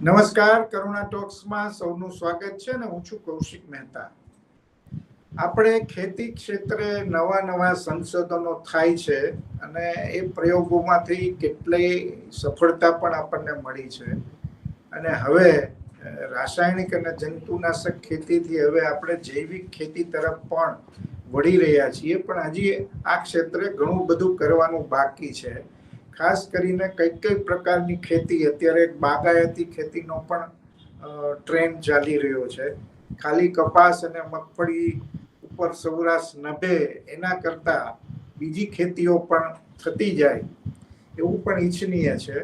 નમસ્કાર, કરુણા ટોક્સમાં સૌનું સ્વાગત છે ને હું છું કૌશિક મહેતા. આપણે ખેતી ક્ષેત્રે નવા નવા સંશોધનો થાય છે અને એ પ્રયોગોમાંથી કેટલી સફળતા પણ આપણને મળી છે. અને હવે રાસાયણિક અને જંતુનાશક ખેતીથી હવે આપણે જૈવિક ખેતી તરફ પણ વળી રહ્યા છીએ, પણ હજી આ ક્ષેત્રે ઘણું બધું કરવાનું બાકી છે. ખાસ કરીને કઈ કઈ પ્રકારની ખેતી, અત્યારે બાગાયતી ખેતીનો પણ ટ્રેન્ડ ચાલી રહ્યો છે. ખાલી કપાસ અને મગફળી ઉપર સૌરાષ્ટ્ર નભે એના કરતા બીજી ખેતીઓ પણ થતી જાય એવું પણ ઈચ્છનીય છે.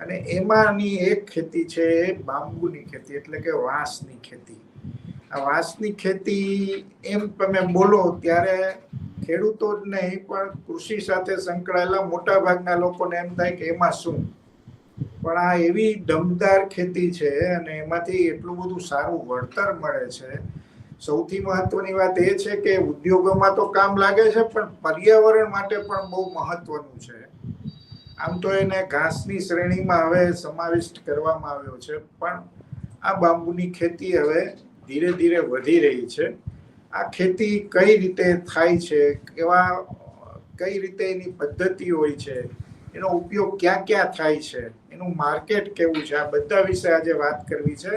અને એમાંની એક ખેતી છે એ બાંબુની ખેતી, એટલે કે વાંસની ખેતી. આ વાંસની ખેતી એમ તમે બોલો ત્યારે ખેડૂતો જ નહીં, પણ કૃષિ સાથે સંકળાયેલા મોટા ભાગના લોકોને એમ થાય કે એમાં શું? પણ આ એવી દમદાર ખેતી છે અને એમાંથી એટલું બધું સારું વળતર મળે છે. સૌથી મહત્વની વાત એ છે કે ઉદ્યોગોમાં તો કામ લાગે છે, પણ પર્યાવરણ માટે પણ બહુ મહત્વનું છે. આમ તો એને ઘાસની શ્રેણીમાં હવે સમાવિષ્ટ કરવામાં આવ્યો છે, પણ આ બાંબુની ખેતી હવે ધીરે ધીરે વધી રહી છે. આ ખેતી કઈ રીતે થાય છે, કેવા, કઈ રીતે એની પદ્ધતિ હોય છે, એનો ઉપયોગ ક્યાં ક્યાં થાય છે, એનું માર્કેટ કેવું છે, આ બધા વિશે આજે વાત કરવી છે.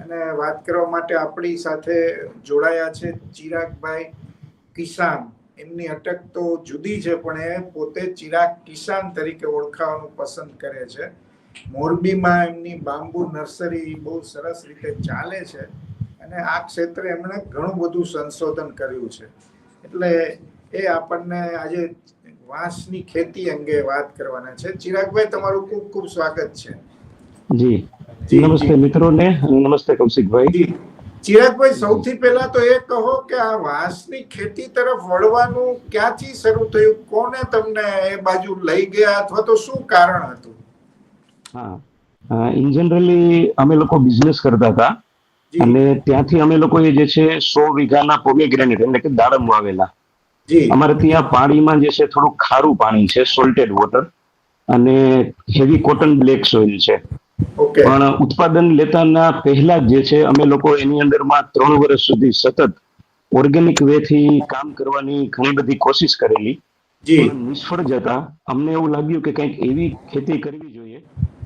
અને વાત કરવા માટે આપણી સાથે જોડાયા છે ચિરાગભાઈ કિસાન. એમની અટક તો જુદી છે, પણ એ પોતે ચિરાગ કિસાન તરીકે ઓળખાવાનું પસંદ કરે છે. મોરબીમાં એમની બાંબુ નર્સરી બહુ સરસ રીતે ચાલે છે. અને આ ક્ષેત્રે એમણે ઘણું બધું સંશોધન કર્યું છે. એટલે એ આપણને આજે વાંસની ખેતી અંગે વાત કરવાના છે. ચિરાગભાઈ તમારું ખૂબ ખૂબ સ્વાગત છે. જી. નમસ્તે મિત્રોને નમસ્તે કૌશિકભાઈ. ચિરાગભાઈ સૌથી પહેલા તો એ કહો કે આ વાંસની ખેતી તરફ વળવાનું ક્યાંથી શરૂ થયું? કોને તમને એ બાજુ લઈ ગયા અથવા તો શું કારણ હતું? હા. ઇન જનરલી અમે લોકો બિઝનેસ કરતા હતા. અને ત્યાંથી અમે લોકોએ જે છે સો વીઘાના પોમેગ્રેનેટ એટલે કે દાડમ વાવેલા અમારે ત્યાં પાણીમાં જે છે થોડું ખારું પાણી છે સોલ્ટેડ વોટર અને હેવી કોટન બ્લેક સોઇલ છે. પણ ઉત્પાદન લેતાના પહેલા જ જે છે અમે લોકો એની અંદરમાં ત્રણ વર્ષ સુધી સતત ઓર્ગેનિક વે થી કામ કરવાની ઘણી બધી કોશિશ કરેલી. નિષ્ફળ જતા અમને એવું લાગ્યું કે કંઈક એવી ખેતી કરવી જોઈએ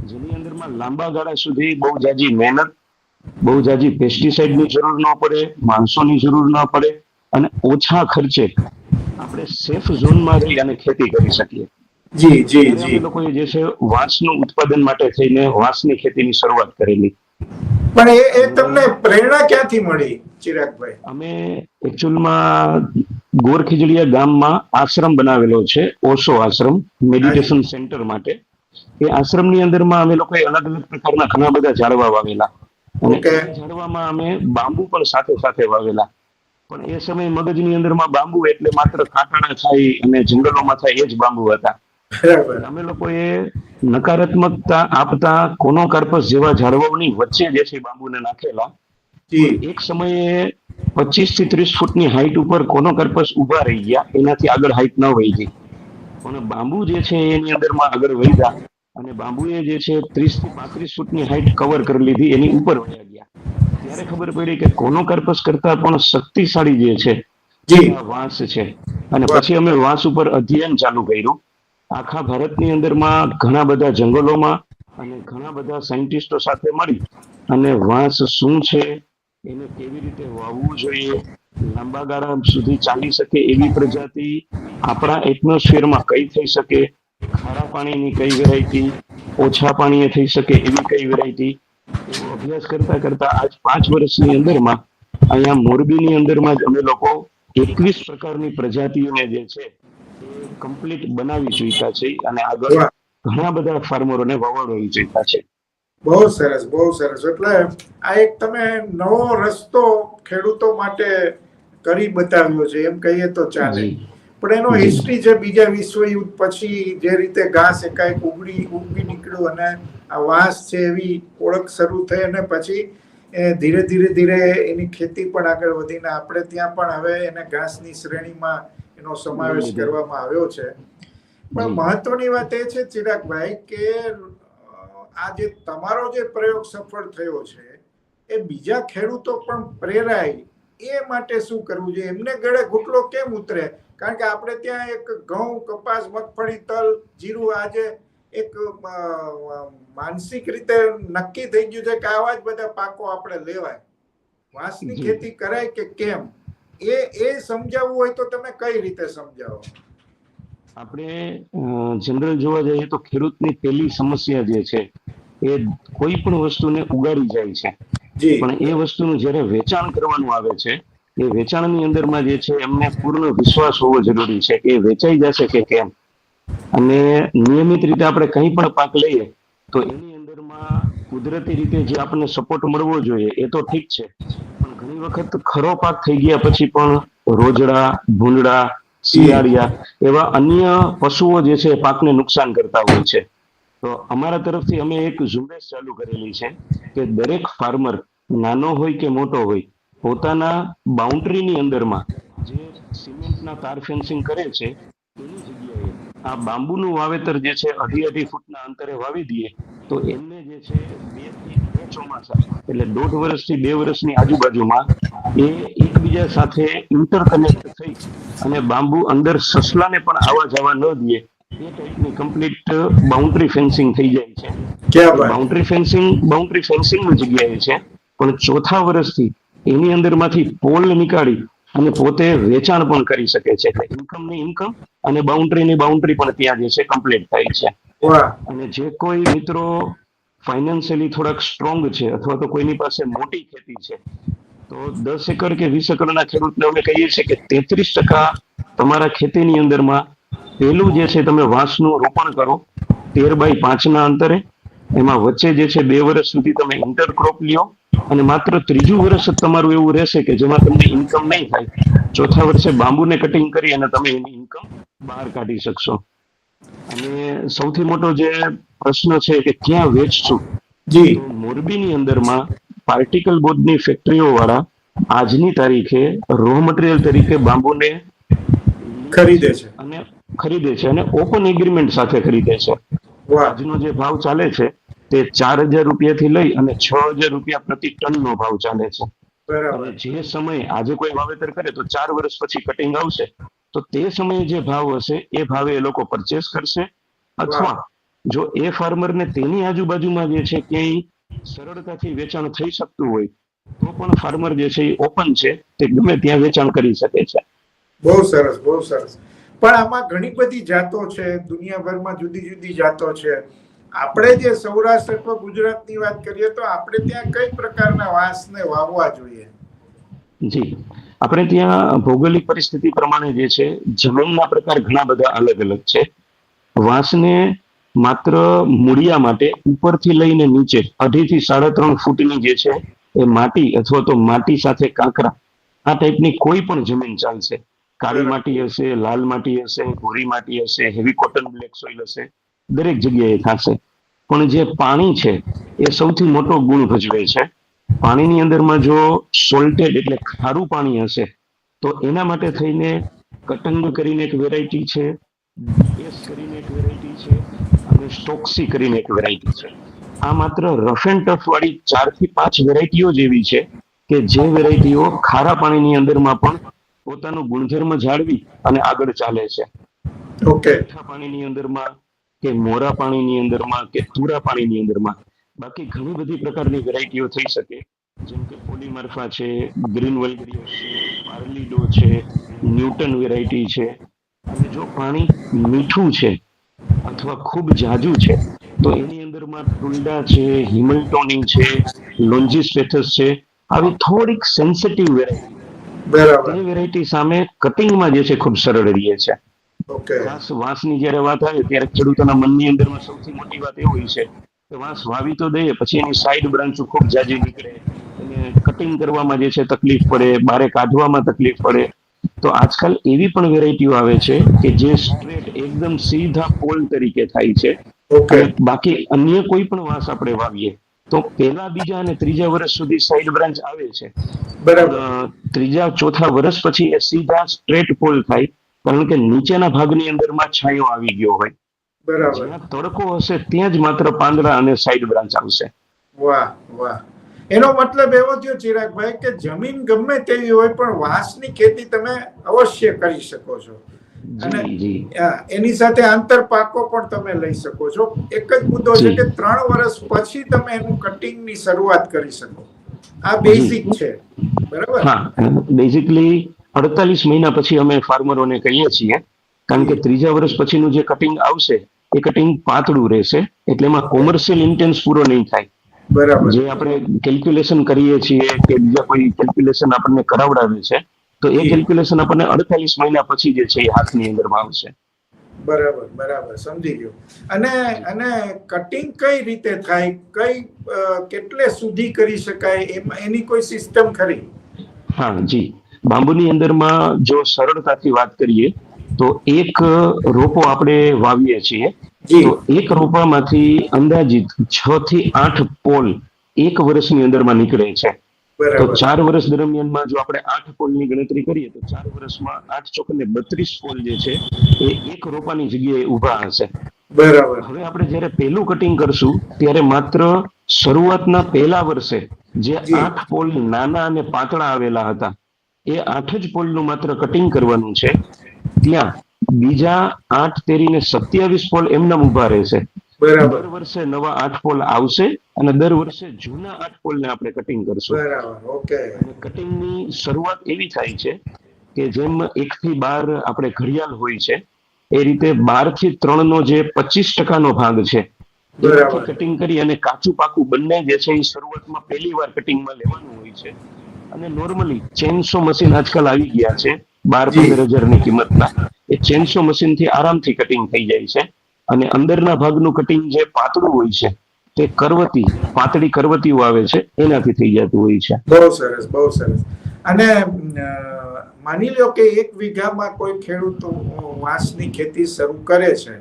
જેની અંદરમાં લાંબા ગાળા સુધી બહુ જાજી મહેનત બહુ જાજી પેસ્ટિસાઇડની જરૂર ન પડે માણસોની જરૂર ન પડે અને ઓછા ખર્ચે આપણે સેફ ઝોનમાં રહી અને ખેતી કરી શકીએ. જી જી જી. લોકોએ જે છે વાંસનું ઉત્પાદન માટે થઈને વાંસની ખેતીની શરૂઆત કરેલી. પણ એ એ તમને પ્રેરણા ક્યાંથી મળી ચિરાગભાઈ? અમે એકચ્યુઅલમાં ગોરખીજડીયા ગામમાં આશ્રમ બનાવેલો છે ઓશો આશ્રમ મેડિટેશન સેન્ટર માટે. એ આશ્રમની અંદરમાં અમે લોકોએ અલગ અલગ પ્રકારના ઘણા બધા ઝાડવા વાવેલા. Okay. ઝાડવામાં અમે બાંબુ પણ સાથે સાથે વાવેલા. પણ એ સમય મગજની અંદરમાં બાંબુ એટલે માત્ર કાંટાણા થાય અને જંગલોમાં થાય એ જ બાંબુ હતા. અમે લોકોએ નકારાત્મકતા આપતા કોનોકાર્પસ જેવા ઝાડવાઓની વચ્ચે જે છે બાંબુને નાખેલા. એક સમયે પચીસથી ત્રીસ ફૂટની હાઈટ ઉપર કોનોકાર્પસ ઊભા રહી ગયા એનાથી આગળ હાઈટ ન વહી ગઈ અને બાંબુ જે છે એની અંદરમાં આગળ વધ્યા. અને બાંબુએ જે છે ત્રીસથી પાંત્રીસ ફૂટની હાઈટ કવર કરી લીધી એની ઉપર વયા ગયા. ત્યારે ખબર પડી કે કોનોકાર્પસ કરતા પણ શક્તિશાળી જે છે જી. વાંસ છે. અને પછી અમે વાંસ ઉપર અધ્યયન ચાલુ કર્યું. આખા ભારતની અંદરમાં ઘણા બધા જંગલોમાં અને ઘણા બધા સાયન્ટિસ્ટો સાથે મળી અને વાંસ શું છે એને કેવી રીતે વાવવું જોઈએ લાંબા ગાળા સુધી ચાલી શકે એવી પ્રજાતિ આપણા એટમોસ્ફિયરમાં કઈ થઈ શકે પાણીની કઈ વેરાયટી ઓછા પાણીએ થઈ શકે એવી કઈ વેરાયટી અભ્યાસ કરતા કરતા આજ પાંચ વર્ષની અંદરમાં અહીંયા મોરબીની અંદરમાં જ અમે લોકો એકવીસ પ્રકારની પ્રજાતિઓને જે છે કમ્પ્લીટ બનાવી ચૂક્યા છે અને આગળ ઘણા બધા ફાર્મરોને વવાડવી ચૂક્યા છે. બહુ સરસ બહુ સરસ. એટલે આ એક તમે નવો રસ્તો ખેડૂતો માટે કરી બતાવ્યો છે એમ કહીએ તો ચાલે. પણ એનો હિસ્ટ્રી છે બીજા વિશ્વયુદ્ધ પછી જે રીતે ઘાસ એકાએક ઉગડી ઉગી નીકળ્યું અને આ વાંસ છે એવી ઓળખ શરૂ થઈ અને પછી એ ધીરે ધીરે ધીરે એની ખેતી પણ આગળ વધીને આપણે ત્યાં પણ હવે એને ઘાસની શ્રેણીમાં એનો સમાવેશ કરવામાં આવ્યો છે. પણ. મહત્વની વાત એ છે ચિરાગભાઈ કે આ જે તમારો જે પ્રયોગ સફળ થયો છે એ બીજા ખેડૂતો પણ પ્રેરાય એ માટે શું કરવું જોઈએ? એમને ગળે ઘૂંટલો કેમ ઉતરે? કારણ કે આપણે ત્યાં એક ઘઉં કપાસ મગફળી તલ જીરું આજે એક માનસિક રીતે નક્કી થઈ ગયું છે કે આવા જ બધા પાકો આપણે લેવાય. વાંસની ખેતી કરાય કે કેમ? એ એ સમજાવવું હોય તો તમે કઈ રીતે સમજાવો? આપણે જનરલ જોવા જઈએ તો ખેડૂતની પહેલી સમસ્યા જે છે એ કોઈ પણ વસ્તુને ઉગાડી જાય છે. પણ એ વસ્તુનું જ્યારે વેચાણ કરવાનું આવે છે એ વેચાણની અંદરમાં જે છે, એમને પૂર્ણ વિશ્વાસ હોવો જરૂરી છે. કે વેચાઈ જશે કે કેમ? અને નિયમિત રીતે આપણે કંઈ પણ પાક લઈએ, તો એની અંદરમાં કુદરતી રીતે જે આપણને સપોર્ટ મળવો જોઈએ, એ તો ઠીક છે. પણ ઘણી વખત ખરો પાક થઈ ગયા પછી પણ રોજડા, ભૂંડડા, શિયાળિયા એવા અન્ય પશુઓ જે છે પાકને નુકસાન કરતા હોય છે. તો અમારા તરફથી અમે એક ઝુંબેશ ચાલુ કરેલી છે કે દરેક ફાર્મર નાનો હોય કે મોટો હોય પોતાના બાઉન્ડ્રીની અંદરમાં જે સિમેન્ટના તાર ફેન્સિંગ કરે છે એની જગ્યાએ આ બાંબુનું વાવેતર જે છે અઢી અઢી ફૂટના અંતરે વાવી દઈએ તો એમને જે છે બેથી બે ચોમાસા એટલે દોઢ વર્ષથી બે વર્ષની આજુબાજુમાં એ એકબીજા સાથે ઇન્ટરકનેક્ટ થઈ અને બાંબુ અંદર સસલાને પણ આવવા જવા ન દે એ ટાઈપની કમ્પ્લીટ બાઉન્ડ્રી ફેન્સિંગ થઈ જાય છે. બાઉન્ડ્રી ફેન્સિંગ બાઉન્ડ્રી ફેન્સિંગની જગ્યાએ છે પણ ચોથા વર્ષથી એની અંદરમાંથી પોલ નીકાળી અને પોતે વેચાણ પણ કરી શકે છે. એટલે ઇન્કમની ઇન્કમ અને બાઉન્ડ્રીની બાઉન્ડ્રી પણ ત્યાં જે છે કમ્પ્લીટ થાય છે. અને જે કોઈ મિત્રો ફાઇનાન્શિયલી થોડાક સ્ટ્રોંગ છે અથવા તો કોઈની પાસે મોટી ખેતી છે તો દસ એકર કે વીસ એકરના ખેડૂતને અમે કહીએ છીએ કે તેત્રીસ ટકા તમારા ખેતીની અંદરમાં પહેલું જે છે તમે વાંસનું રોપણ કરો તેર બાય પાંચના અંતરે એમાં વચ્ચે જે છે બે વર્ષ સુધી તમે ઇન્ટરક્રોપ લ્યો અને માત્ર ત્રીજું વર્ષ તમારું એવું રહેશે કે જેમાં તમને ઇન્કમ નહીં થાય. ચોથા વર્ષે બાંબુને કટિંગ કરી અને તમે એની ઇન્કમ બહાર કાઢી શકશો. અને સૌથી મોટો જે પ્રશ્ન છે કે ક્યાં વેચશું? જી. મોરબીની અંદરમાં પાર્ટિકલ બોર્ડની ફેક્ટરીઓ વાળા આજની તારીખે રો મટીરિયલ તરીકે બાંબુને ખરીદે છે. અને ખરીદે છે અને ઓપન એગ્રીમેન્ટ સાથે ખરીદે છે. આજનો જે ભાવ ચાલે છે તે ચાર હજાર રૂપિયાથી લઈ અને છ હજાર રૂપિયા પ્રતિ ટનનો ભાવ ચાલે છે. જે સમય આજે કોઈ વાવેતર કરે તો ચાર વર્ષ પછી કટિંગ આવશે. તો તે સમયે જે ભાવ હશે એ ભાવે એ લોકો પરચેસ કરશે. અથવા જો એ ફાર્મરને તેની આજુબાજુમાં જે છે ક્યાંય સરળતાથી વેચાણ થઈ શકતું હોય તો પણ ફાર્મર જે છે એ ઓપન છે. તે ગમે ત્યાં વેચાણ કરી શકે છે. બહુ સરસ બહુ સરસ. પણ આમાં ઘણી બધી જાતો છે. દુનિયાભરમાં જુદી જુદી જાતો છે. આપણે જે સૌરાષ્ટ્ર અથવા ગુજરાતની વાત કરીએ તો આપણે ત્યાં કઈ પ્રકારના વાંસને વાવવા જોઈએ? જી. આપણે ત્યાં ભૌગોલિક પરિસ્થિતિ પ્રમાણે જે છે જમીનના પ્રકાર ઘણા બધા અલગ અલગ છે. વાંસને માત્ર મૂળિયા માટે ઉપરથી લઈને નીચે અઢી થી સાડા ત્રણ ફૂટની જે છે એ માટી અથવા તો માટી સાથે કાંકરા આ ટાઈપની કોઈ પણ જમીન ચાલશે. કાળી માટી હશે લાલ માટી હશે ભૂરી માટી હશે હેવી કોટન બ્લેક સોઇલ હશે. દરેક જગ્યાએ થશે. પણ જે પાણી છે એ સૌથી મોટો ગુણ ભજવે છે. પાણીની અંદરમાં જો સોલ્ટેડ એટલે ખારું પાણી હશે તો એના માટે થઈને કટંગ કરીને એક વેરાયટી છે એસ કરીને એક વેરાયટી છે અને સ્ટોક્સી કરીને એક વેરાયટી છે. આ માત્ર રફ એન્ડ ટફ વાળી ચારથી પાંચ વેરાયટીઓ જ એવી છે કે જે વેરાયટીઓ ખારા પાણીની અંદરમાં પણ પોતાનો ગુણધર્મ જાળવી અને આગળ ચાલે છે. ઓકે મીઠા પાણીની અંદરમાં કે મોરા પાણીની અંદરમાં કે તુરા પાણીની અંદરમાં બાકી ઘણી બધી પ્રકારની વેરાયટીઓ થઈ શકે. જેમ કે પોલીમાર્ફા છે ગ્રીન વલ્ગરિયસ છે પાર્લીડો છે ન્યૂટન વેરાયટી છે. અને જો પાણી મીઠું છે અથવા ખૂબ જાજુ છે તો એની અંદરમાં ટુલ્ડા છે હિમલટોની છે લોન્જીસ્ટેથસ છે આવી થોડીક સેન્સિટિવ વેરાયટી બરાબર. એ વેરાયટી સામે કટિંગમાં જે છે ખૂબ સરળ રહે છે. વાંસ વાંસની જ્યારે વાત આવે ત્યારે ખેડૂતોના મનની અંદરમાં સૌથી મોટી વાત એ હોય છે કે વાંસ વાવી તો દઈએ પછી એની સાઈડ બ્રાન્ચો ખૂબ જાજી નીકળે. એને કટિંગ કરવામાં જે છે તકલીફ પડે બારે કાઢવામાં તકલીફ પડે. તો આજકાલ એવી પણ વેરાયટીઓ આવે છે કે જે સ્ટ્રેટ એકદમ સીધા પોલ તરીકે થાય છે. બાકી અન્ય કોઈ પણ વાંસ આપણે વાવીએ તો પહેલા બીજા અને ત્રીજા વર્ષ સુધી સાઈડ બ્રાન્ચ આવે છે. બરાબર. ત્રીજા ચોથા વર્ષ પછી એ સીધા સ્ટ્રેટ પોલ થાય. કારણ કે નીચેના ભાગની અંદરમાં છાંયો આવી ગયો હોય. બરાબર. તડકો હશે ત્યાં જ માત્ર પાંદડા અને સાઈડ બ્રાન્ચ આવશે. વાહ વાહ. એનો મતલબ એવો થયો ચિરાગભાઈ કે જમીન ગમે તેવી હોય પણ વાંસની ખેતી તમે અવશ્ય કરી શકો છો. અને એની સાથે આંતર પાકો પણ તમે લઈ શકો છો. એક જ મુદ્દો છે કે ત્રણ વર્ષ પછી તમે એનું કટિંગની શરૂઆત કરી શકો. આ બેઝિક છે. બરાબર? હા બેઝિકલી અડતાલીસ મહિના પછી અમે ફાર્મરોને કહીએ છીએ કારણ કે ત્રીજા વર્ષ પછીનું જે કટિંગ આવશે એ કટિંગ પાતળું રહેશે એટલે એમાં કોમર્શિયલ ઇન્ટેન્સ પૂરો નહીં થાય. બરાબર. જે આપણે કેલ્ક્યુલેશન કરીએ છીએ કે બીજા કોઈ કેલ્ક્યુલેશન આપણને કરાવડાવે છે તો એ કેલ્ક્યુલેશન આપણને અડતાલીસ મહિના પછી જે છે એ હાથની અંદરમાં આવશે. બરાબર બરાબર સમજી ગયો. અને અને કટિંગ કઈ રીતે થાય? કઈ કેટલે સુધી કરી શકાય? એમાં એની કોઈ સિસ્ટમ ખરી? હા જી. બાંબુની અંદરમાં જો સરળતાથી વાત કરીએ તો એક રોપો આપણે વાવીએ છીએ. તો એક રોપામાંથી અંદાજિત છ થી આઠ પોલ એક વર્ષની અંદરમાં નીકળે છે. તો ચાર વર્ષ દરમિયાનમાં જો આપણે આઠ પોલની ગણતરી કરીએ તો ચાર વર્ષમાં આઠ ચોકને બત્રીસ પોલ જે છે એ એક રોપાની જગ્યાએ ઊભા હશે. બરાબર. હવે આપણે જ્યારે પહેલું કટિંગ કરશું ત્યારે માત્ર શરૂઆતના પહેલા વર્ષે જે. આઠ પોલ નાના અને પાતળા આવેલા હતા એ આઠ જ પોલનું માત્ર કટિંગ કરવાનું છે. ત્યાં બીજા આઠ તેરીને સત્યાવીસ પોલ એમના ઊભા રહેશે. દર વર્ષે નવા આઠ પોલ આવશે અને દર વર્ષે જૂના આઠ પોલને આપણે કટિંગ કરશું. ઓકે. કટિંગની શરૂઆત એવી થાય છે કે જેમ એક થી બાર આપણે ઘડિયાળ હોય છે એ રીતે બારથી ત્રણ નો જે પચીસ ટકાનો ભાગ છે કટિંગ કરી અને કાચું પાકું બંને જે છે એ શરૂઆતમાં પહેલી વાર કટિંગમાં લેવાનું હોય છે. અને નોર્મલી ચેનસો મશીન આજકાલ આવી ગયા છે બાર. પંદર હજારની કિંમતના. એ ચેનસો મશીનથી આરામથી કટિંગ થઈ જાય છે અને અંદરના ભાગનું કટિંગ જે પાતળું હોય છે તે કરવતી પાતળી કરવતીઓ આવે છે એનાથી થઈ જતું હોય છે. બહુ સરસ બહુ સરસ. અને માની લો કે એક વીઘામાં કોઈ ખેડૂત વાંસની ખેતી શરૂ કરે છે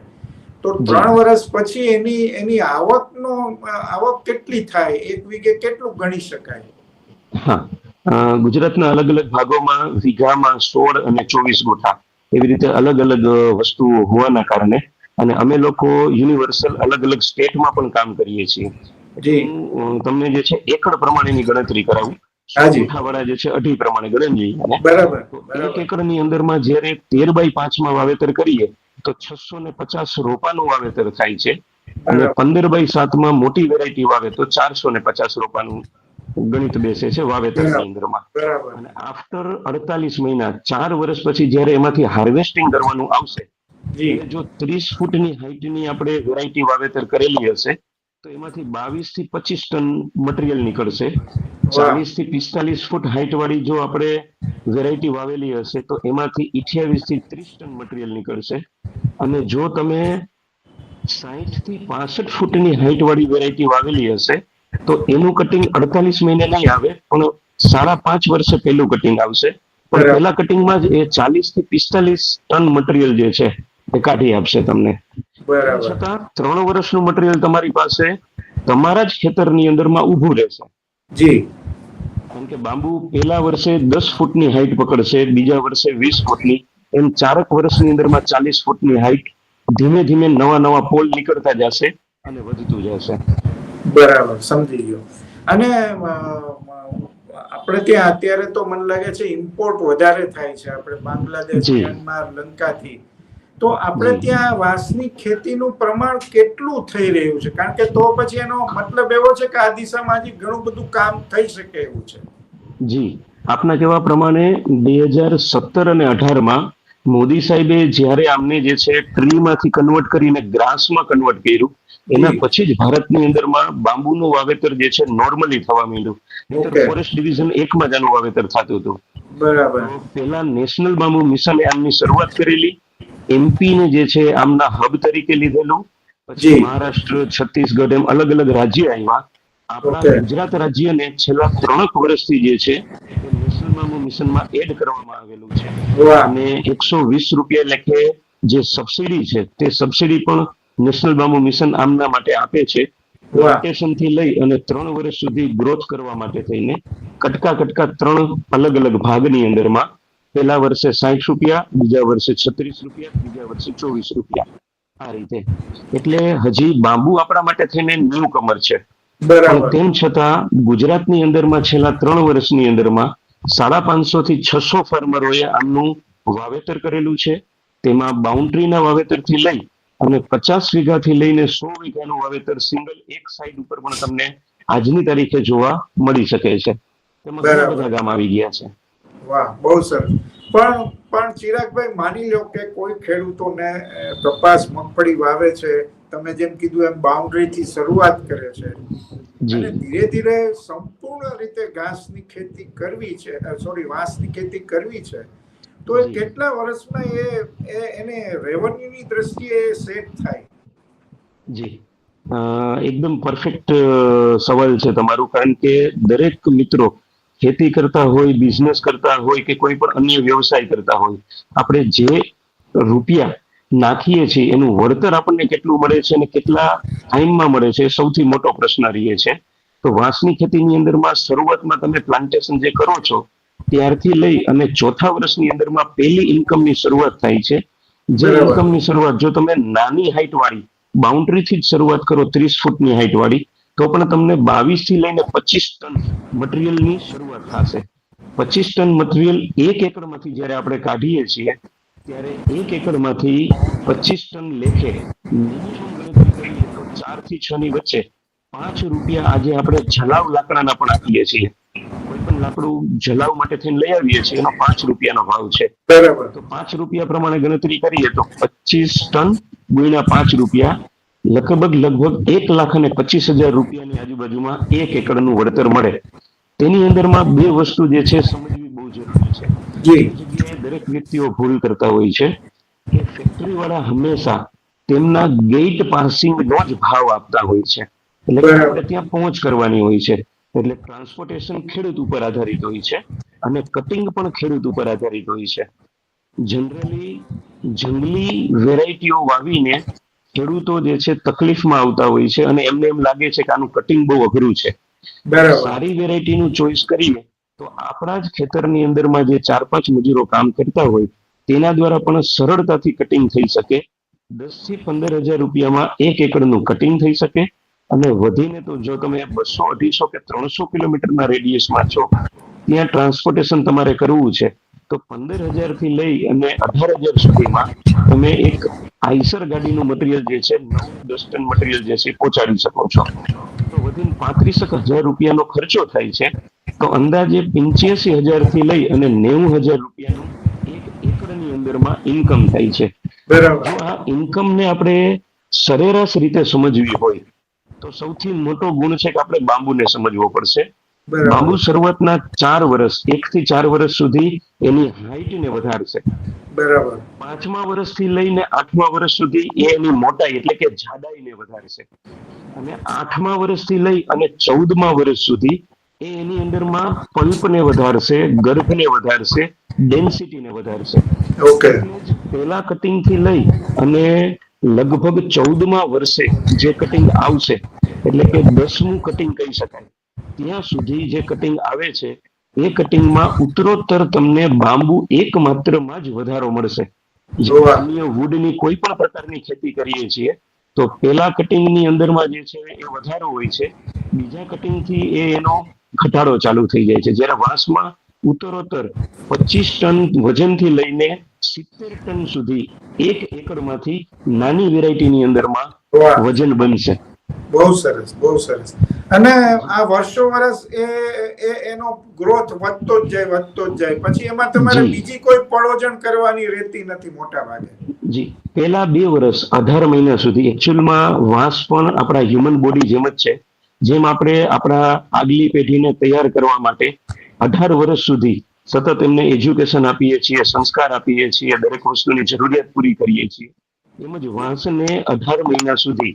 તો ત્રણ વર્ષ પછી એની એની આવકનો આવક કેટલી થાય? એક વીઘે કેટલું ગણી શકાય? હા. ગુજરાતના અલગ અલગ ભાગોમાં વીઘામાં સોળ અને ચોવીસ ગોઠા એવી રીતે અલગ અલગ વસ્તુઓ હોવાના કારણે અને અમે લોકો યુનિવર્સલ અલગ અલગ સ્ટેટમાં પણ કામ કરીએ છીએ. તમને જે છે એકડ પ્રમાણેની ગણતરી કરાવું. હાજી. જે. છે અઢી પ્રમાણે ગણન બરાબર એક એકરની અંદરમાં જ્યારે તેર બાય પાંચમાં વાવેતર કરીએ તો છસો ને પચાસ રોપાનું વાવેતર થાય છે. અને પંદર બાય સાતમાં મોટી વેરાયટી વાવે તો ચારસો ને પચાસ રોપાનું ગણિત બેસે છે વાવેતરની. અંદરમાં અને આફ્ટર અડતાલીસ મહિના ચાર વર્ષ પછી જયારે એમાંથી હાર્વેસ્ટિંગ કરવાનું આવશે જો. ત્રીસ ફૂટની હાઈટની આપણે વેરાયટી વાવેતર કરેલી હશે તો એમાંથી બાવીસથી પચીસ ટન મટીરિયલ નીકળશે. ચાલીસથી પિસ્તાલીસ ફૂટ હાઈટ વાળી જો આપણે વેરાયટી વાવેલી હશે તો એમાંથી ઇઠ્યાવીસથી ત્રીસ ટન મટીરિયલ નીકળશે. અને જો તમે સાહીઠથી પાસઠ ફૂટની હાઈટ વાળી વેરાયટી વાવેલી હશે તો એનું કટિંગ અડતાલીસ મહિને નહીં આવે પણ સાડા પાંચ વર્ષે પહેલું કટિંગ આવશે. પણ પહેલા કટિંગમાં જ એ ચાલીસથી પિસ્તાલીસ ટન મટીરિયલ જે છે એ કાઢી આપશે તમને. છતાં ત્રણ વર્ષનું મટીરિયલ તમારી પાસે તમારા જ ખેતરની અંદરમાં ઊભું રહેશે. જી. કારણ કે બાંબુ પહેલા વર્ષે દસ ફૂટની હાઈટ પકડશે બીજા વર્ષે વીસ ફૂટની એમ ચારક વર્ષની અંદરમાં ચાલીસ ફૂટની હાઈટ ધીમે ધીમે નવા નવા પોલ નીકળતા જશે અને વધતું જશે. બરાબર સમજી ગયો. અને આપણે ત્યાં અત્યારે તો મને લાગે છે ઇમ્પોર્ટ વધારે થાય છે આપણે બાંગ્લાદેશ મ્યાનમાર લંકાથી. તો આપણે ત્યાં વાંસની ખેતીનું પ્રમાણ કેટલું થઈ રહ્યું છે? કારણ કે તો પછી એનો મતલબ એવો છે કે આ દિશામાં હજી ઘણું બધું કામ થઈ શકે એવું છે. જી. આપના કહેવા પ્રમાણે બે હજાર સત્તર અને અઢારમાં મોદી સાહેબે જ્યારે આમને જે છે ટ્રીમાંથી કન્વર્ટ કરીને ગ્રાસમાં કન્વર્ટ કર્યું એના પછી જ ભારતની અંદરમાં બાંબુનું વાવેતર જે છે નોર્મલી થવા માંડ્યું. ફોરેસ્ટ ડિવિઝન એકમાં જ આનું વાવેતર થતું હતું. બરાબર. પેલા નેશનલ બાંબુ મિશને આમની શરૂઆત કરેલી. એમપી ને જે છે આમના હબ તરીકે લીધેલું. પછી મહારાષ્ટ્ર છત્તીસગઢ એમ અલગ અલગ રાજ્ય આવ્યા આપણા. ગુજરાત રાજ્યને છેલ્લા ત્રણક વર્ષથી જે છે નેશનલ બાંબુ મિશનમાં એડ કરવામાં આવેલું છે. અને એકસો વીસ રૂપિયા લેખે જે સબસિડી છે તે સબસિડી પણ નેશનલ બાંબુ મિશન આમના માટે આપે છે. થી લઈ અને ત્રણ વર્ષ સુધી ગ્રોથ કરવા માટે થઈને કટકા કટકા ત્રણ અલગ અલગ ભાગની અંદરમાં પહેલા વર્ષે સાહીઠ રૂપિયા બીજા વર્ષે છત્રીસ રૂપિયા બીજા વર્ષે ચોવીસ રૂપિયા. આ રીતે. એટલે હજી બાંબુ આપણા માટે થઈને ન્યુ કમર છે તેમ છતાં ગુજરાતની અંદરમાં છેલ્લા ત્રણ વર્ષની અંદરમાં સાડા પાંચસો થી છસો ફાર્મરોએ આમનું વાવેતર કરેલું છે. તેમાં બાઉન્ડ્રીના વાવેતરથી લઈ અને પચાસ વીઘાથી લઈને સો વીઘાનું વાવેતર સિંગલ એક સાઈડ ઉપર પણ તમને આજની તારીખે જોવા મળી શકે છે. તેમાં ઘણા બધા ગામ આવી ગયા છે. વાહ બહુ સરસ. પણ પણ ચિરાગભાઈ માની લો કે કોઈ ખેડૂતોને કપાસ મગફળી વાવે છે તમે જેમ કીધું એમ બાઉન્ડ્રી થી શરૂઆત કરે છે. અને ધીરે ધીરે સંપૂર્ણ રીતે ઘાસની ખેતી કરવી છે સોરી વાંસની ખેતી કરવી છે. તો એ કેટલા વર્ષમાં એ એને રેવન્યુની દ્રષ્ટિએ સેટ થાય? જી. એકદમ પરફેક્ટ સવાલ છે તમારું. કારણ કે દરેક મિત્રો ખેતી કરતા હોય બિઝનેસ કરતા હોય કે કોઈ પણ અન્ય વ્યવસાય કરતા હોય આપણે જે રૂપિયા નાખીએ છીએ એનું વળતર આપણને કેટલું મળે છે અને કેટલા ટાઈમમાં મળે છે સૌથી મોટો પ્રશ્ન રહે છે. તો વાંસની ખેતીની અંદરમાં શરૂઆતમાં તમે પ્લાન્ટેશન જે કરો છો ત્યારથી લઈ અને ચોથા વર્ષની અંદરમાં પહેલી ઇન્કમની શરૂઆત થાય છે. જે. ઇન્કમની શરૂઆત જો તમે નાની હાઇટ વાળી બાઉન્ડ્રી થી જ શરૂઆત કરો ત્રીસ ફૂટની હાઇટ વાળી તો પણ તમને બાવીસથી લઈને પચીસ ટન મટીરિયલની શરૂઆત થશે. પચીસ ટન મટીરિયલ એક એકરમાંથી જ્યારે આપણે કાઢીએ છીએ ત્યારે એક એકરમાંથી પચીસ ટન લેખે ચારથી છ ની વચ્ચે પાંચ રૂપિયા આજે આપણે જલાવ લાકડાના પણ આપીએ છીએ. પણ લાકડું જલાવ માટે થઈને લઈ આવીએ છીએ. એનો પાંચ રૂપિયાનો ભાવ છે. બરાબર. તો પાંચ રૂપિયા પ્રમાણે ગણતરી કરીએ તો પચીસ ટન ગુણ્યા પાંચ રૂપિયા લગભગ લગભગ એક લાખ અને પચીસ હજાર રૂપિયાની આજુબાજુમાં એક એકડનું વળતર મળે. તેની અંદરમાં બે વસ્તુ જે છે સમજવી બહુ જરૂરી છે. દરેક વ્યક્તિઓ ભૂલ કરતા હોય છે કે ફેક્ટરી વાળા હંમેશા તેમના ગેટ પાસિંગ નો જ ભાવ આપતા હોય છે. એટલે આપણે ત્યાં પહોંચ કરવાની હોય છે. એટલે ટ્રાન્સપોર્ટેશન ખેડૂત ઉપર આધારિત હોય છે અને કટિંગ પણ ખેડૂત ઉપર આધારિત હોય છે. જનરલી જંગલી વેરાયટીઓ વાવીને ખેડૂતો જે છે તકલીફમાં આવતા હોય છે અને એમને એમ લાગે છે કે આનું કટિંગ બહુ અઘરું છે. બરાબર. સારી વેરાયટીનું ચોઈસ કરીએ તો આપણા જ ખેતરની અંદરમાં જે ચાર પાંચ મજૂરો કામ કરતા હોય તેના દ્વારા પણ સરળતાથી કટિંગ થઈ શકે. દસથી પંદર હજાર રૂપિયામાં એક એકરનું કટિંગ થઈ શકે. અને વધીને તો જો તમે બસો અઢીસો કે ત્રણસો કિલોમીટરના રેડિયસમાં છો ત્યાં ટ્રાન્સપોર્ટેશન તમારે કરવું છે. તો પંદર હજારથી લઈ અને અઢાર હજાર સુધીમાં તમે એક આઈસર ગાડીનું મટીરિયલ જે છે નવ દસ ટન મટીરિયલ જે છે પહોંચાડી શકો છો. તો વધીને પાંત્રીસ હજાર રૂપિયાનો ખર્ચો થાય છે. તો અંદાજે પંચ્યાસી હજારથી લઈ અને નેવું હજાર રૂપિયાનું એક એકરની અંદરમાં ઇન્કમ થાય છે. બરાબર. જો આ ઇન્કમને આપણે સરેરાશ રીતે સમજવી હોય તો સૌથી મોટો ગુણ છે કે આપણે બાંબુને સમજવો પડશે. બાંબુ શરૂઆતના ચાર વર્ષ એક થી ચાર વર્ષ સુધી એની હાઈટને વધારશે. બરાબર. પાંચમા વર્ષથી લઈને આઠમા વર્ષ સુધી એ એની મોટાઈ એટલે કે જાડાઈને વધારશે. અને આઠમા વર્ષથી લઈ અને ચૌદમા વર્ષ સુધી એ એની અંદરમાં પલ્પને વધારશે ગર્ભને વધારશે ડેન્સિટીને વધારશે. ઓકે. પહેલા કટિંગથી લઈ અને લગભગ ચૌદમા વર્ષે જે કટિંગ આવશે, એટલે કે દસમું કટિંગ કહી શકાય. ત્યાં સુધી જે કટિંગ આવે છે, એ કટિંગમાં ઉત્તરોત્તર તમને બાંબુ એક માત્રમાં જ વધારો મળશે. જો. અન્ય વુડની કોઈ પણ પ્રકારની ખેતી કરીએ છીએ, તો પેલા કટિંગની અંદરમાં જે છે, એ વધારો હોય છે. બીજા કટિંગથી એ એનો ઘટાડો ચાલુ થઈ જાય છે. જ્યારે વાંસમાં ઉત્તરોત્તર પચીસ ટન વજનથી લઈને સિત્તેર ટન સુધી એક એકરમાંથી નાની વેરાયટીની અંદરમાં વજન બનશે. બહુ સરસ બહુ સરસ. અને આ વર્ષો વર્ષ એ એ એનો ગ્રોથ વધતો જ જાય વધતો જ જાય. પછી એમાં તમારે બીજી કોઈ પડોજણ કરવાની રહેતી નથી મોટા ભાગે. જી. પહેલા બે વર્ષ અઢાર મહિના સુધી એકચ્યુઅલમાં વાંસ પણ આપણા હ્યુમન બોડી જેમ જ છે. જેમ આપણે આપણા આગલી પેઢીને તૈયાર કરવા માટે અઢાર વર્ષ સુધી સતત એમને એજ્યુકેશન આપીએ છીએ, સંસ્કાર આપીએ છીએ, દરેક વસ્તુની જરૂરિયાત પૂરી કરીએ છીએ. તેમજ વાંસને અઢાર મહિના સુધી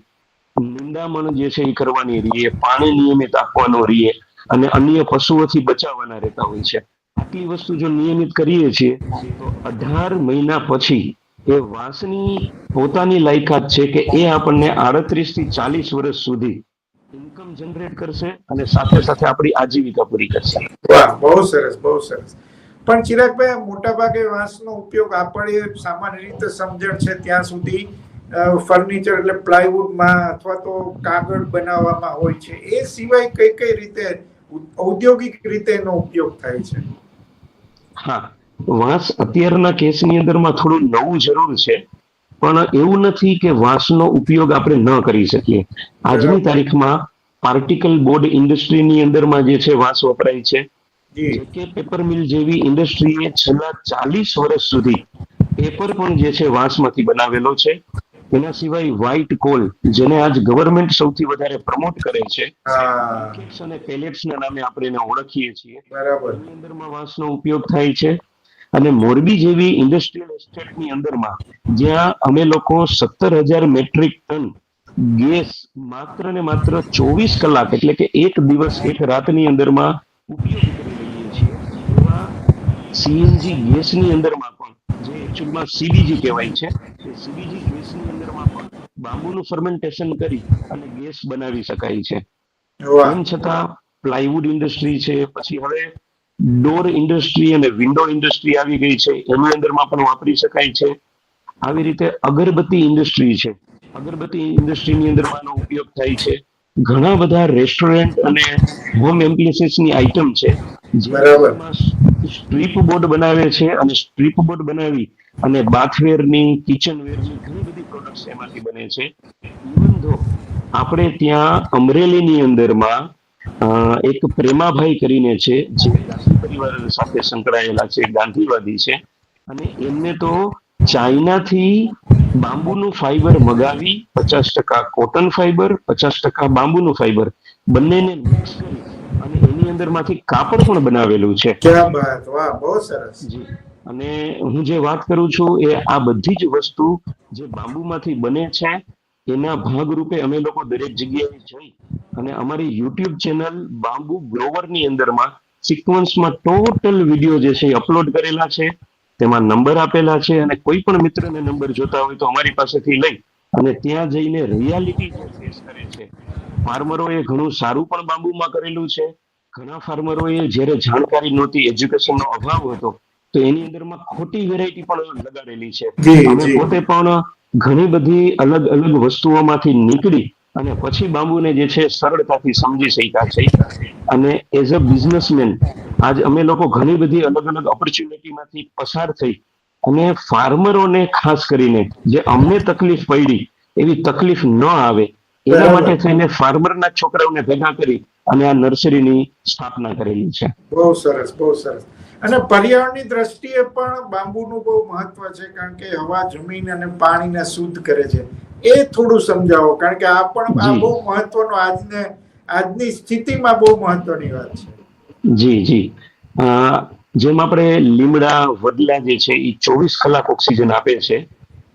નિંદામણ જે છે એ કરવાની રહીએ પાણી નિયમિત આપવાનો રહીએ અને અન્ય પશુઓથી બચાવવાના રહેતા હોય છે. આટલી વસ્તુ જો નિયમિત કરીએ છીએ, તો અઢાર મહિના પછી એ વાંસની પોતાની લાયકાત છે કે એ આપણને આડત્રીસથી ચાલીસ વર્ષ સુધી ઇન્કમ જનરેટ કરશે અને સાથે સાથે આપણી આજીવિકા પૂરી કરશે. વાહ બહુ સરસ બહુ સરસ. પણ ચિરાગભાઈ મોટા ભાગે વાંસનો ઉપયોગ આપણે સામાન્ય રીતે સમજણ છે ત્યાં સુધી ફર્નિચર એટલે પ્લાયવુડમાં અથવા તો કાગળ બનાવવામાં હોય છે. એ સિવાય કઈ કઈ રીતે ઔદ્યોગિક રીતે એનો ઉપયોગ થાય છે? હા વાંસ અત્યારના કેસની અંદરમાં થોડું નવું જરૂર છે. પણ એવું નથી કે વાંસનો ઉપયોગ આપણે ન કરી શકીએ. આજની તારીખમાં પાર્ટિકલ બોર્ડ ઇન્ડસ્ટ્રીની અંદરમાં જે છે વાંસ વપરાય છે. કે પેપર મિલ જેવી ઇન્ડસ્ટ્રીએ છેલ્લા ચાલીસ વર્ષ સુધી પેપર પણ જે છે વાંસમાંથી બનાવેલો છે. એના સિવાય વ્હાઇટ કોલ જેને આજ ગવર્મેન્ટ સૌથી વધારે પ્રમોટ કરે છે. અને પેલેટ્સ ના નામે આપણે એને ઓળખીએ છીએ. બરાબર. અંદરમાં વાંસનો ઉપયોગ થાય છે. અને મોરબી જેવી ઇન્ડસ્ટ્રીયલ એસ્ટેટની અંદરમાં જ્યાં અમે લોકો સત્તર હજાર મેટ્રિક ટન ગેસ માત્ર ને માત્ર ચોવીસ કલાક એટલે કે એક દિવસ એક રાતની અંદરમાં ઉપયોગ કરી લઈએ છીએ. એવા સીએનજી ગેસની અંદરમાં પણ જે એકચ્યુઅલમાં સીબીજી કહેવાય છે એ સીબીજી ગેસની અંદરમાં પણ બાંબુનું ફર્મેન્ટેશન કરી અને ગેસ બનાવી શકાય છે. તેમ છતાં પ્લાયવુડ ઇન્ડસ્ટ્રી છે પછી હવે ડોર ઇન્ડસ્ટ્રી અને વિન્ડો ઇન્ડસ્ટ્રી આવી ગઈ છે. એની અંદરમાં પણ વાપરી શકાય છે. આવી રીતે અગરબત્તી ઇન્ડસ્ટ્રી છે. અગરબત્તી ઇન્ડસ્ટ્રીની અંદર આનો ઉપયોગ થાય છે. ઘણા બધા રેસ્ટોરન્ટ અને હોમ એપ્લિયન્સીસની આઇટમ છે. જે બરાબર. સ્ટ્રીપ બોર્ડ બનાવે છે અને સ્ટ્રીપ બોર્ડ બનાવી અને બાથવેરની કિચનવેરની ઘણી બધી પ્રોડક્ટ્સ એમાંથી બને છે. ઇવન ધો આપણે ત્યાં અમરેલીની અંદરમાં એક પ્રેમાભાઈ કરીને છે જે ગાંધી પરિવાર સાથે સંકળાયેલા છે ગાંધીવાદી છે. અને એમને તો ચાઇનાથી બાંબુનું ફાઈબર મગાવી પચાસ ટકા કોટન ફાઈબર પચાસ ટકા બાંબુનું ફાઈબર બંનેને મિક્સ કરી અને એની અંદરમાંથી કાપડ પણ બનાવેલું છે. બહુ સરસ. અને હું જે વાત કરું છું એ આ બધી જ વસ્તુ જે બાંબુમાંથી બને છે એના ભાગરૂપે અમે લોકો દરેક જગ્યાએ જઈ અને અમારી યુટ્યુબ ચેનલ બાંબુ ગ્રોવરની અંદરમાં સિક્વન્સમાં ટોટલ વીડિયો જે છે એ અપલોડ કરેલા છે. તેમાં નંબર આપેલા છે અને કોઈ પણ મિત્રને નંબર જોતા હોય તો અમારી પાસેથી લઈ અને ત્યાં જઈને રિયાલિટી જે ફેસ કરે છે. ફાર્મરોએ ઘણું સારું પણ બાંબુમાં કરેલું છે. ઘણા ફાર્મરોએ જ્યારે જાણકારી નહોતી એજ્યુકેશનનો અભાવ હતો તો એની અંદરમાં ખોટી વેરાયટી પણ લગાડેલી છે. અમે પોતે પણ ઘણી બધી અલગ અલગ વસ્તુઓમાંથી નીકળી અને પછી બાંબુને જે છે સરળતાથી સમજી શક્યા છે. અને એઝ અ બિઝનેસમેન આજ અમે લોકો ઘણી બધી અલગ અલગ ઓપોર્ચ્યુનિટીમાંથી પસાર થઈ અને ફાર્મરોને ખાસ કરીને જે અમને તકલીફ પડી એવી તકલીફ ન આવે એના માટે થઈને ફાર્મરના છોકરાઓને ભેગા કરી અને આ નર્સરીની સ્થાપના કરેલી છે. બહુ સરસ બહુ સરસ. અને પર્યાવરણની દ્રષ્ટિએ પણ બાંબુનું બહુ મહત્વ છે કારણ કે હવા જમીન અને પાણીને શુદ્ધ કરે છે. એ થોડું સમજાવો કારણ કે આ પણ આ બહુ મહત્વનો આજને આજની સ્થિતિમાં બહુ મહત્વની વાત છે. જી જી. જેમ આપણે લીમડા વડલા જે છે એ ચોવીસ કલાક ઓક્સિજન આપે છે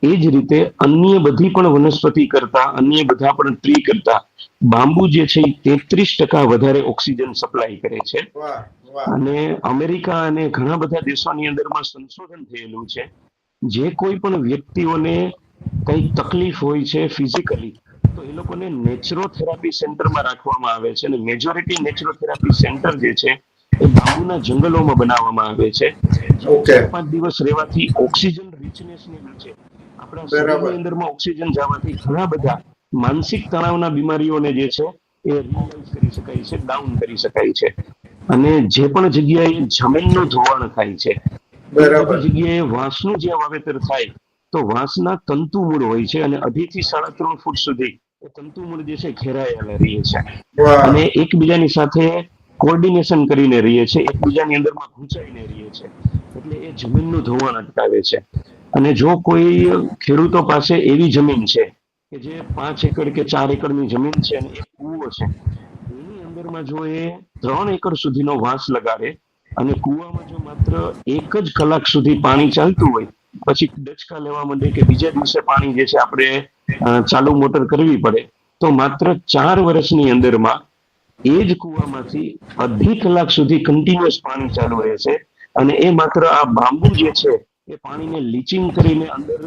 એ જ રીતે અન્ય બધી પણ વનસ્પતિ કરતા અન્ય બધા પણ ટ્રી કરતા બાંબુ જે છે એ તેત્રીસ ટકા વધારે ઓક્સિજન સપ્લાય કરે છે. અને અમેરિકા અને ઘણા બધા દેશોની અંદરમાં સંશોધન થયેલું છે. જે કોઈ પણ વ્યક્તિઓને કઈ તકલીફ હોય છે ફિઝિકલી તો એ લોકોને નેચરોથેરાપી સેન્ટરમાં રાખવામાં આવે છે અને મેજોરિટી નેચરોથેરાપી સેન્ટર જે છે એ બાંબુના જંગલોમાં બનાવવામાં આવે છે. ચાર પાંચ દિવસ રહેવાથી ઓક્સિજન રિચનેસની નીચે આપણા. શરીરની અંદરમાં ઓક્સિજન જવાથી ઘણા બધા માનસિક તણાવના બીમારીઓને જે છે એ રિયલાઇઝ કરી શકાય છે ડાઉન કરી શકાય છે. અને જે પણ જગ્યાએ જમીનનું ધોવાણ થાય છે બરાબર. જગ્યાએ વાંસનું જે વાવેતર થાય તો વાંસના તંતુ મૂળ હોય છે અને અઢી થી સાડા ત્રણ ફૂટ સુધી તંતુ મૂળ જે છે ઘેરાયેલા રહીએ છે. અને એકબીજાની સાથે કોર્ડિનેશન કરીને રહીએ છે એકબીજાની અંદરમાં ઘૂંચાઈને રહીએ છે એટલે એ જમીનનું ધોવાણ અટકાવે છે. અને જો કોઈ ખેડૂતો પાસે એવી જમીન છે કે જે પાંચ એકર કે ચાર એકરની જમીન છે અને એક કૂવો છે એની જો એ ત્રણ એકર સુધીનો વાંસ લગાડે અને કુવામાં જો માત્ર એક જ કલાક સુધી પાણી ચાલતું હોય પછી ડચકા લેવા માંડે કે બીજા દિવસે પાણી જે છે આપણે ચાલુ મોટર કરવી પડે તો માત્ર ચાર વર્ષની અંદરમાં એ જ કુવામાંથી અઢી કલાક સુધી કન્ટિન્યુઅસ પાણી ચાલુ રહે છે અને એ માત્ર આ બાંબુ જે છે એ પાણીને લીચિંગ કરીને અંદર.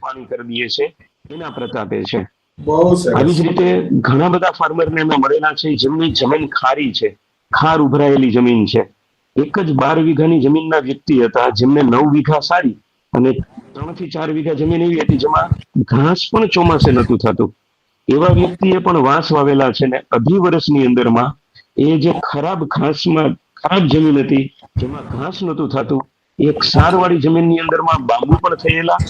પાણી કરી દે છે એના પ્રતાપે છે આવી જ રીતે ઘણા બધા ફાર્મરને અમે મળેલા છે. જેમની જમીન ખારી છે. ખાર ઉભરાયેલી જમીન છે. એક જ બાર વીઘાની જમીનના વ્યક્તિ હતા જેમને નવ વીઘા સારી અને ત્રણથી ચાર વીઘા જમીન એવી હતી જેમાં ઘાસ પણ ચોમાસે નતું થતું. એવા વ્યક્તિએ પણ વાંસ વાવેલા છે ને અઢી વર્ષની અંદરમાં એ જે ખરાબ ઘાસમાં ખરાબ જમીન હતી, જેમાં ઘાસ નતું થતું એ સારવાળી જમીનની અંદરમાં બાંબુ પણ થયેલા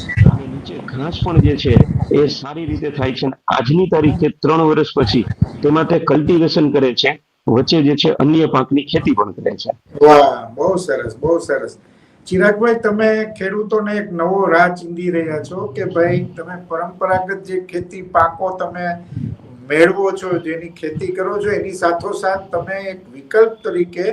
નીચે ઘાસ પણ જે છે એ સારી રીતે થાય છે આજની તારીખે ત્રણ વર્ષ પછી તેમાં તે કલ્ટિવેશન કરે છે, વચ્ચે જે છે અન્ય પાકની ખેતી પણ કરે છે. વાહ, બહુ સરસ બહુ સરસ. ચિરાગભાઈ, તમે ખેડૂતોને એક નવો રાહ ચીંધી રહ્યા છો કે ભાઈ તમે પરંપરાગત જે ખેતી પાકો તમે મેળવો છો, જેની ખેતી કરો છો, એની સાથોસાથ તમે એક વિકલ્પ તરીકે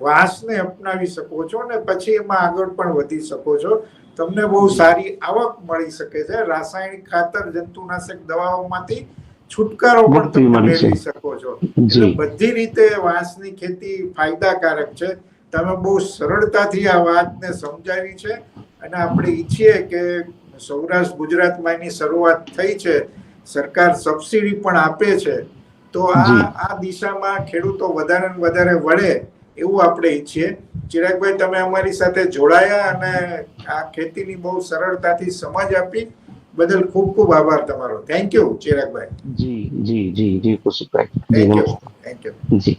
વાંસને અપનાવી શકો છો અને પછી એમાં આગળ પણ વધી શકો છો. તમને બહુ સારી આવક મળી શકે છે. રાસાયણિક ખાતર જંતુનાશક દવાઓમાંથી છુટકારો પણ તમે મેળવી શકો છો. બધી રીતે વાંસની ખેતી ફાયદાકારક છે. તમે બહુ સરળતાથી આ વાતને સમજાવી છે અને આપણે ઈચ્છીએ કે સૌરાષ્ટ્ર ગુજરાતમાં એની શરૂઆત થઈ છે. સરકાર સબસિડી પણ આપે છે. તો આ આ દિશામાં ખેડૂતો વધારે ને વધારે વળે એવું આપણે ઈચ્છીએ. ચિરાગભાઈ તમે અમારી સાથે જોડાયા અને આ ખેતીની બહુ સરળતાથી સમજ આપી. બદલ ખૂબ ખૂબ આભાર તમારો. Thank you Chiragbhai. જી જી જી જી Kushikbhai thank you thank you G.